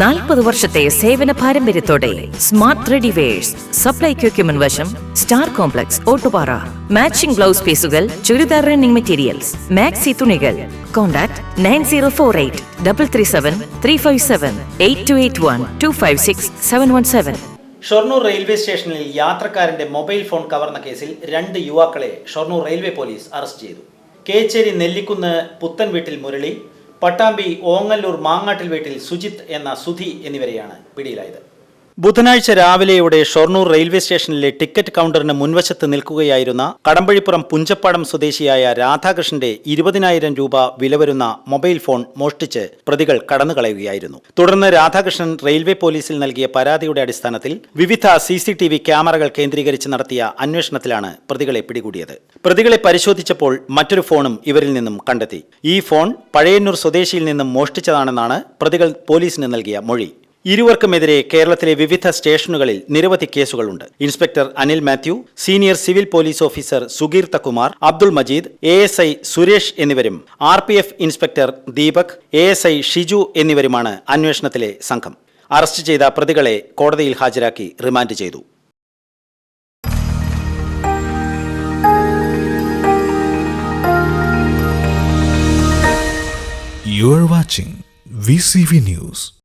നാൽപ്പത് വർഷത്തെ സേവന പാരമ്പര്യത്തോടെ സ്മാർട്ട് റെഡിവേഴ്സ് സപ്ലൈ ക്യൂക്യുമൻ വശം star complex Ottupara. Matching blouse പീസുകൾ ചുരിദാർ റണ്ണിംഗ് മെറ്റീരിയൽസ്. മാക്സി തുണികൾ. Contact nine zero four eight double three seven three five seven eight two eight one two five six seven one seven. Shoranur railway സ്റ്റേഷനിൽ യാത്രക്കാരന്റെ mobile phone കവർന്ന കേസിൽ രണ്ട് യുവാക്കളെ Shoranur railway police arrest ചെയ്തു. കേച്ചേരി നെല്ലിക്കുന്ന് പുത്തൻ വീട്ടിൽ മുരളി പട്ടാമ്പി ഓങ്ങല്ലൂർ മാങ്ങാട്ടിൽ വീട്ടിൽ സുജിത്ത് എന്ന സുധി എന്നിവരെയാണ് പിടിയിലായത് ബുധനാഴ്ച രാവിലെയോടെ ഷൊർണൂർ റെയിൽവേ സ്റ്റേഷനിലെ ടിക്കറ്റ് കൗണ്ടറിന് മുൻവശത്ത് നിൽക്കുകയായിരുന്ന കടമ്പഴിപ്പുറം പുഞ്ചപ്പാടം സ്വദേശിയായ രാധാകൃഷ്ണന്റെ ഇരുപതിനായിരം രൂപ വില വരുന്ന മൊബൈൽ ഫോൺ മോഷ്ടിച്ച് പ്രതികൾ കടന്നുകളയുകയായിരുന്നു. തുടർന്ന് രാധാകൃഷ്ണൻ റെയിൽവേ പോലീസിൽ നൽകിയ പരാതിയുടെ അടിസ്ഥാനത്തിൽ വിവിധ സി സി ടി വി ക്യാമറകൾ കേന്ദ്രീകരിച്ച് നടത്തിയ അന്വേഷണത്തിലാണ് പ്രതികളെ പിടികൂടിയത്. പ്രതികളെ പരിശോധിച്ചപ്പോൾ മറ്റൊരു ഫോണും ഇവരിൽ നിന്നും കണ്ടെത്തി. ഈ ഫോൺ പഴയന്നൂർ സ്വദേശിയിൽ നിന്നും മോഷ്ടിച്ചതാണെന്നാണ് പ്രതികൾ പോലീസിന് നൽകിയ മൊഴി. ഇരുവർക്കുമെതിരെ കേരളത്തിലെ വിവിധ സ്റ്റേഷനുകളിൽ നിരവധി കേസുകളുണ്ട്. Inspector Anil Mathew senior civil police officer സുഗീർ തക്കുമാർ Abdul Majeed A S I Suresh എന്നിവരും R P F inspector Deepak A S I Shiju എന്നിവരുമാണ് അന്വേഷണത്തിലെ സംഘം. അറസ്റ്റ് ചെയ്ത പ്രതികളെ കോടതിയിൽ ഹാജരാക്കി റിമാൻഡ് ചെയ്തു. You are watching VCV News.